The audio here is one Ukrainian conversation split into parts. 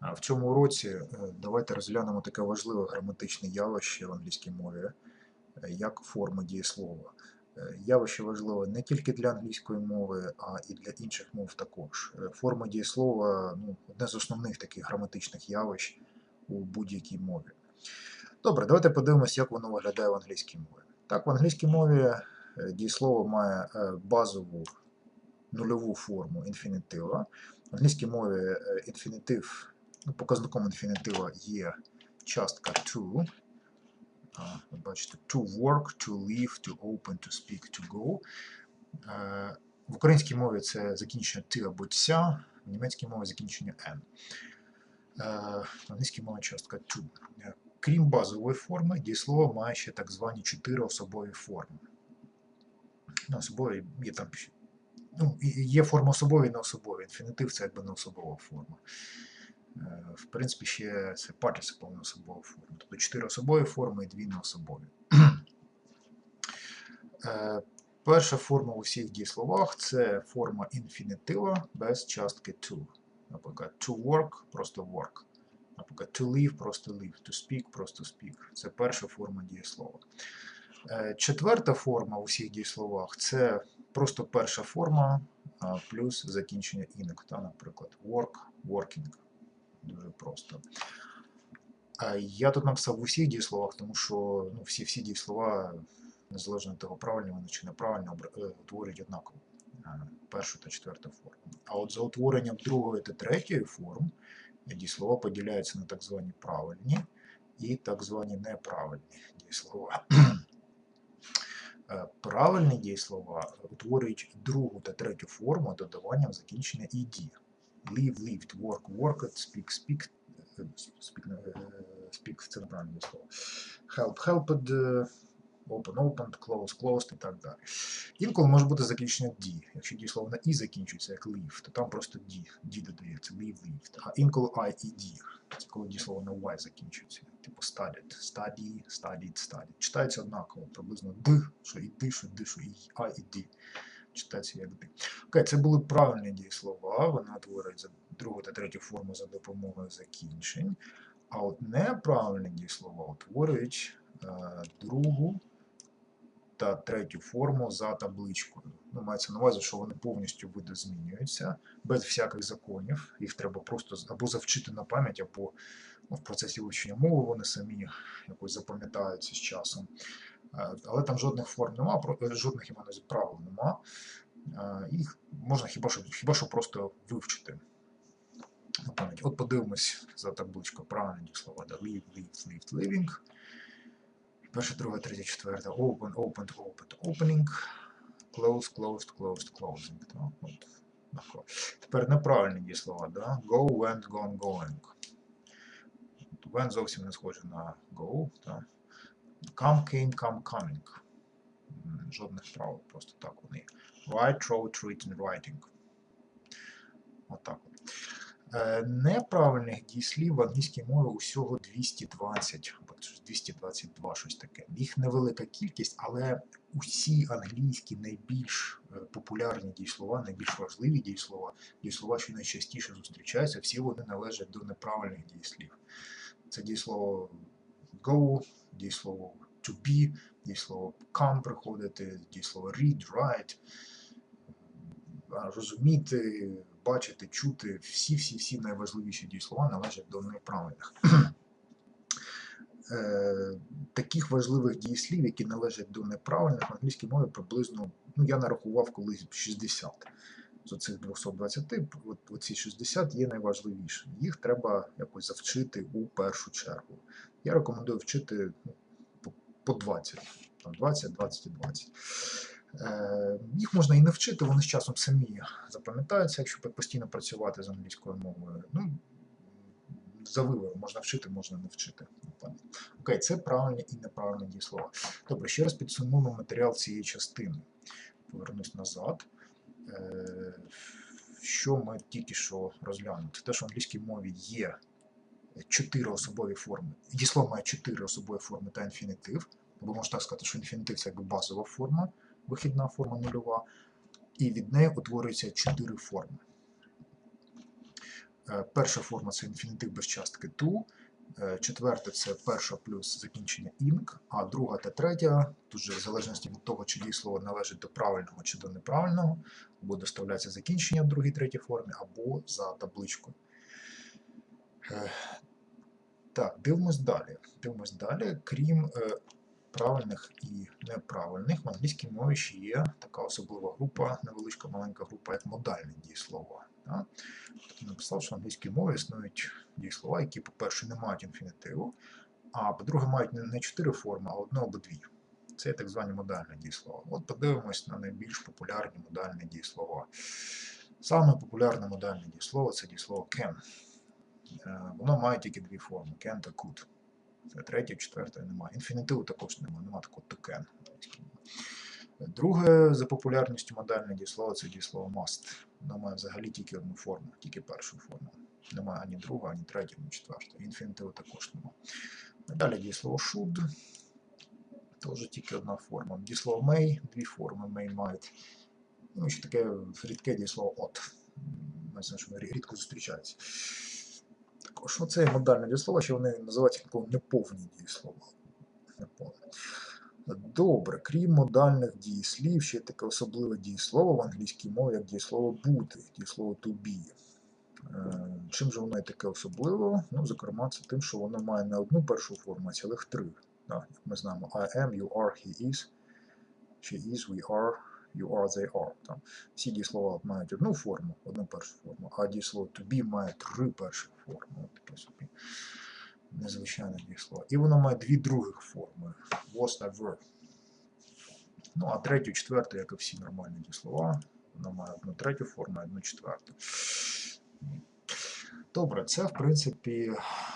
В цьому уроці е, давайте розглянемо таке важливе граматичне явище в англійській мові, е, як форма дієслова. Е, Явище важливе не тільки для англійської мови, а і для інших мов також. Форма дієслова ну, одне з основних таких граматичних явищ у будь-якій мові. Добре, давайте подивимось, як воно виглядає в англійській мові. Так, в англійській мові дієслово має базову нульову форму інфінітива. В англійській мові інфінітив, показником інфінітива є частка to. Бачите, to work, to live, to open, to speak, to go. Е, В українській мові це закінчення ти або ця, в німецькій мові закінчення n. Е, В англійській мові частка to. Е, Крім базової форми, дієслово має ще так звані чотири особові форми. Ну, особові є там ну, є форма особові і неособові. Інфінітив це якби неособова форма. Е, В принципі, ще це participle неособова форма. Тобто чотири особові форми і дві неособові. Перша форма у всіх дієсловах це форма інфінітива без частки to. Наприклад, to work просто work. Наприклад, to live просто live, to speak просто speak. Це перша форма дієслова. Е, Четверта форма у всіх дієсловах це просто перша форма плюс закінчення інок. Наприклад, work, working. Дуже просто. Я тут написав в усіх дієсловах, тому що ну, всі, всі дієслова, незалежно від того, правильні вони чи неправильні, обра- е, утворюють однаково е, першу та четверту форму. А от за утворенням другої та третьої форм дієслова поділяються на так звані правильні і так звані неправильні дієслова. Е, Правильні дієслова утворюють другу та третю форму додаванням закінчення ed. Live, lived, work, worked, speak, speak, speak, е, speak це неправильне дієслово. Help, helped, е, open, opened, close, closed і так далі. Інколи може бути закінчення d. Якщо дієслово на і закінчується, як live, то там просто d, d додається, live, lived. А інколи I і d. Це коли на y закінчується. Типу studied, study, studied, studied. Читається однаково, приблизно д, що і ди, що ди, що і I і d. Читається як ди. Окей, це були правильні дієслова, вони утворюють другу та третю форму за допомогою закінчень. А от неправильні дієслова утворюють е, другу та третю форму за табличкою. Ну, мається на увазі, що вони повністю видозмінюються, без всяких законів. Їх треба просто або завчити на пам'ять, або ну, в процесі вивчення мови вони самі якось запам'ятаються з часом. Е, Але там жодних форм нема, е, жодних імен правил нема. Е, Їх можна хіба що, хіба що просто вивчити на пам'ять. От подивимось за табличкою правильні дієслова. Да? Live, lived, lived, living. Перше, друге, третє, четверте. Open, opened, opened, opening. Close, closed, closed, closing. Тепер неправильні дієслова. Да? Go, went, gone, going. Went зовсім не схоже на go. Да? Come, came, come, coming. Жодних правил, просто так вони. Write, wrote, written, writing. Отак от. Е, Неправильних дієслів в англійській мові усього 220, або 222, щось таке. Їх невелика кількість, але усі англійські найбільш е, популярні дієслова, найбільш важливі дієслова, дієслова, що найчастіше зустрічаються, всі вони належать до неправильних дієслів. Це дієслово go, дієслово to be, дієслово come приходити, дієслово read, write, розуміти, бачити, чути, всі-всі-всі найважливіші дієслова належать до неправильних. Е, Таких важливих дієслів, які належать до неправильних в англійській мові приблизно, ну я нарахував колись 60. З оцих 220, от, оці 60 є найважливіші. Їх треба якось завчити у першу чергу. Я рекомендую вчити ну, по, по 20, там 20, 20 і 20. Е, Їх можна і не вчити, вони з часом самі запам'ятаються, якщо постійно працювати з англійською мовою. Ну, за вибором можна вчити, можна не вчити. Окей, це правильні і неправильні дієслова. Добре, ще раз підсумуємо матеріал цієї частини. Повернусь назад. Е, Що ми тільки що розглянули? Це те, що в англійській мові є чотири особові форми. Дієслово має чотири особові форми та інфінітив. Або можна так сказати, що інфінітив це якби базова форма, вихідна форма нульова, і від неї утворюється чотири форми. Е, Перша форма це інфінітив без частки to. Е, Четверте це перша плюс закінчення ing, а друга та третя, тут же в залежності від того, чи дієслово належить до правильного чи до неправильного, або доставляється закінчення в другій третій формі, або за табличкою. Так, дивимось далі. Дивимось далі. Крім е, правильних і неправильних, в англійській мові ще є така особлива група, невеличка маленька група, як модальні дієслова. Да? Тобто написав, що в англійській мові існують дієслова, які, по-перше, не мають інфінітиву, а по-друге, мають не, чотири форми, а одну або дві. Це так звані модальні дієслова. От подивимось на найбільш популярні модальні дієслова. Саме популярне модальне дієслово це дієслово can. Е, Воно має тільки дві форми can та could. Це третє, четверте немає. Інфінітиву також немає, немає такого to can. Друге за популярністю модальне дієслово це дієслово must. Воно має взагалі тільки одну форму, тільки першу форму. Немає ані другої, ані третьої, ані четвертої. Інфінітиву також немає. Далі дієслово should. Теж тільки одна форма. Дієслово may, дві форми may мають. Ну, ще таке рідке дієслово от. Ми знаємо, що оце є модальне дієслово, що вони називаються неповні дієслова. Добре, крім модальних дієслів, ще є таке особливе дієслово в англійській мові, як дієслово бути, дієслово to be. Е, Чим же воно є таке особливе? Ну, зокрема, це тим, що воно має не одну першу форму, а цілих три. Як ми знаємо, I am, you are, he is, she is, we are, you are, they are. Там. Всі дієслова мають одну форму, одну першу форму, а дієслово to be має три перші форми. От таке собі незвичайне дієслово. І воно має дві других форми was та were. Ну, а третю, четверту, як і всі нормальні дієслова, воно має одну третю форму, одну четверту. Добре, це в принципі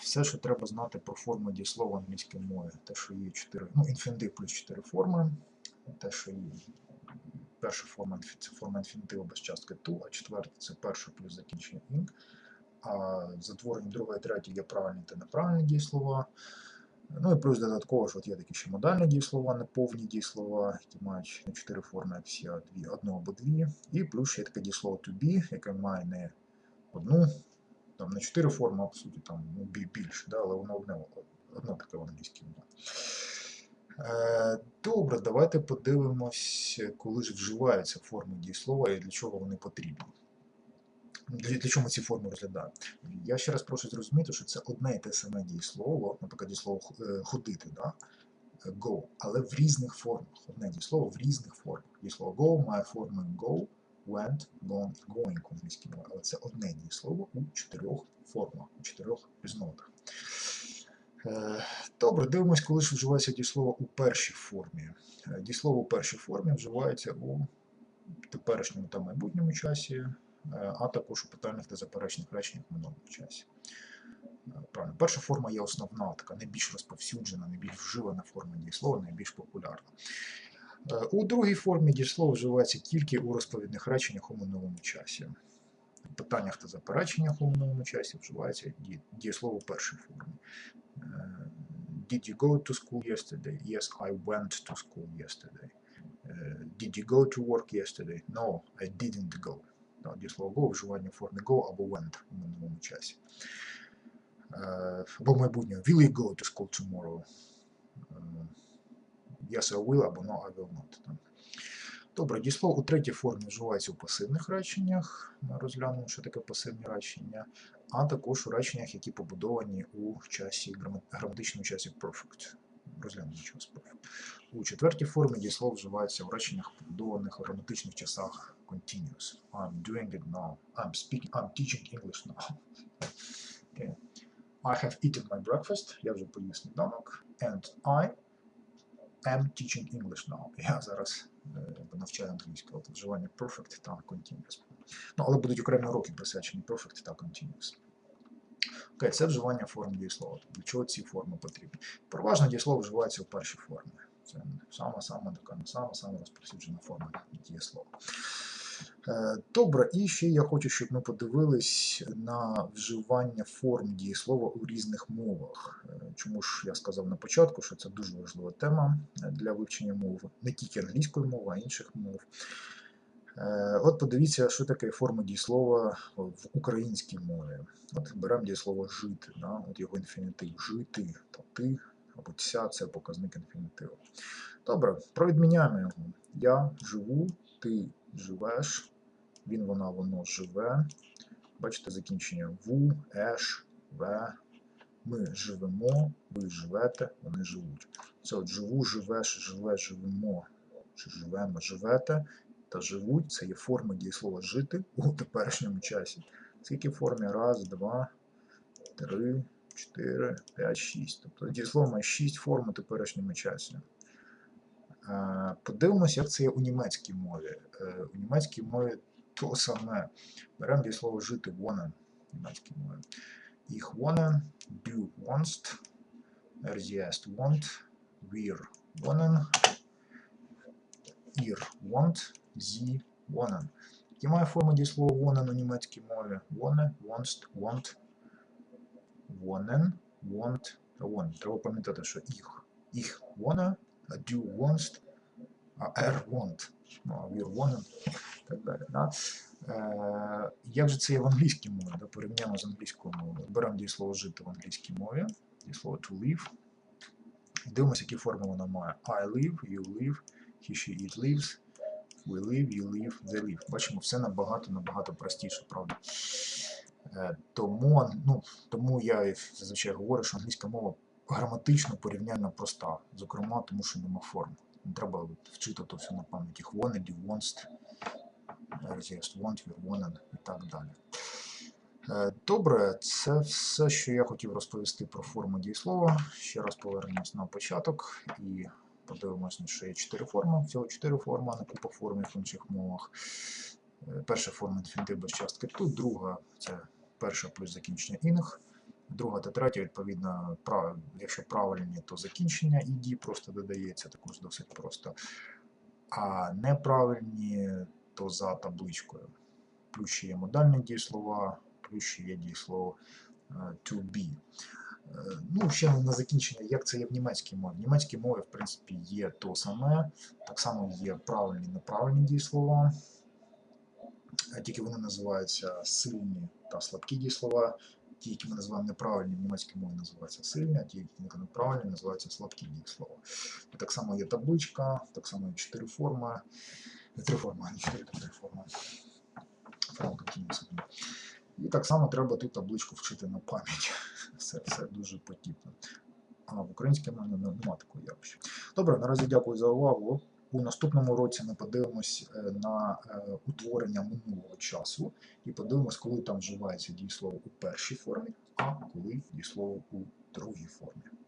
все, що треба знати про форму дієслова в англійській мові. Те, що є 4, ну, інфінітив плюс 4 форми, те, що є перша форма це форма інфінітиву без частки to, а четверта це перша плюс закінчення ing. А затворення друга і третя є правильні та неправильні дієслова. Ну і плюс додатково, що от є такі ще модальні дієслова, неповні дієслова, які мають не чотири форми, як всі, а дві, одну або дві. І плюс ще є таке дієслово to be, яке має не одну, там не чотири форми, а по суті там ну, бі- більше, да, але воно одне, одне таке в англійській мові. Е, Добре, давайте подивимось, коли ж вживаються форми дієслова і для чого вони потрібні. Для, для чого ми ці форми розглядаємо? Я ще раз прошу зрозуміти, що це одне і те саме дієслово, наприклад, дієслово е, ходити, да? е, go, але в різних формах. Одне дієслово в різних формах. Дієслово go має форми go, went, gone going в англійській мові, але це одне дієслово у чотирьох формах, у чотирьох різнотах. Е, Добре, дивимось, коли ж вживається дієслово у першій формі. Е, Дієслово у першій формі вживається у теперішньому та майбутньому часі, е, а також у питальних та заперечних реченнях в минулому часі. Правильно, перша форма є основна, така найбільш розповсюджена, найбільш вживана форма дієслова, найбільш популярна. У другій формі дієслово вживається тільки у розповідних реченнях у минулому часі. Питаннях та запереченнях у минулому часі вживається ді- дієслово формі. Е, Did you go to school yesterday? Yes, I went to school yesterday. Е, Did you go to work yesterday? No, I didn't go. Дієслово go вживання в формі go або went у минулому часі. Е, Або в. Will you go to school tomorrow? Е, Yes, I will або no, I will not. Добре, дієслово у третій формі вживається у пасивних реченнях. Розглянемо, що таке пасивні речення, а також у реченнях, які побудовані у часі граматичному часі perfect. Розглянемо час perfect. У четвертій формі дієслово вживається у реченнях, побудованих у граматичних часах continuous. I'm doing it now. I'm speaking, I'm teaching English now. Okay. I have eaten my breakfast. Я вже поїв сніданок. And I am teaching English now. Я зараз е, навчаю англійського Тут вживання perfect та continuous. Ну, але будуть окремі уроки присвячені perfect та continuous. Окей, це вживання форм дієслова. Для чого ці форми потрібні? Переважно дієслово вживається в першій формі. Це сама-сама така, сама-сама розповсюджена форма дієслова. Е, Добре, і ще я хочу, щоб ми подивились на вживання форм дієслова у різних мовах. Е, Чому ж я сказав на початку, що це дуже важлива тема е, для вивчення мови, не тільки англійської мови, а інших мов. От подивіться, що таке форма дієслова в українській мові. От беремо дієслово жити, да? от його інфінітив жити, то ти або ця це показник інфінітиву. Добре, провідміняємо його. Я живу, ти живеш, він, вона, воно живе. Бачите закінчення ву, еш, ве. Ми живемо, ви живете, вони живуть. Це от живу, живеш, живе, живемо, чи живемо, живете та живуть. Це є форма дієслова жити у теперішньому часі. Скільки формі? Раз, два, три, чотири, п'ять, шість. Тобто дієслово має шість форм у теперішньому часі. Подивимось, як це є у німецькій мові. Е, У німецькій мові то саме. Беремо дієслово жити wohnen в німецькій мові. Ich wohne, du wohnst, er erst wohnt, wir wohnen, ihr wohnt, sie wohnen. Які має форму дієслова wohnen у німецькій мові? Wohne, wohnst, wohnt, wohnen, wohnt та wohnt. Треба пам'ятати, що. Ich wohne, а du wohnst, er wohnt, ну, wohnen і так далі. Да? Е, як же це є в англійській мові? Да? Порівняємо з англійською мовою. Беремо дієслово жити в англійській мові, дієслово to live. І дивимося, які форми вона має. I live, you live, he, she, it lives, we live, you live, they live. Бачимо, все набагато, набагато простіше, правда? Е, тому, ну, тому я зазвичай говорю, що англійська мова граматично порівнянно проста. Зокрема, тому що нема форм. Треба вчити все на пам'яті. Wanted, wants, resist, want, wir wohnen і так далі. Е, Добре, це все, що я хотів розповісти про форму дієслова. Ще раз повернемось на початок і подивимося, що є чотири форми. Всього чотири форми, а не купа форм в інших мовах. Е, Перша форма інфінітив без частки тут, друга це перша плюс закінчення інг. Друга та третя, відповідно, прав... якщо правильні, то закінчення іді просто додається, також досить просто. А неправильні, то за табличкою. Плюс ще є модальні дієслова, плюс ще є дієслово е, to be. Е, Ну, ще на закінчення, як це є в німецькій мові. В німецькій мові, в принципі, є то саме. Так само є правильні і неправильні дієслова. Е, Тільки вони називаються сильні та слабкі дієслова. Ті, які ми називаємо неправильні, в німецькій мові називаються сильні, а ті, які неправильні, називаються слабкі дієслова. І так само є табличка, так само є чотири форми. Не три форми, а не чотири, так три форми. І так само треба ту табличку вчити на пам'ять. Все, все дуже потіпно. А в українській мові нема такої явища. Добре, наразі дякую за увагу. У наступному році ми подивимось е, на е, утворення минулого часу і подивимось, коли там вживається дієслово у першій формі, а коли дієслово у другій формі.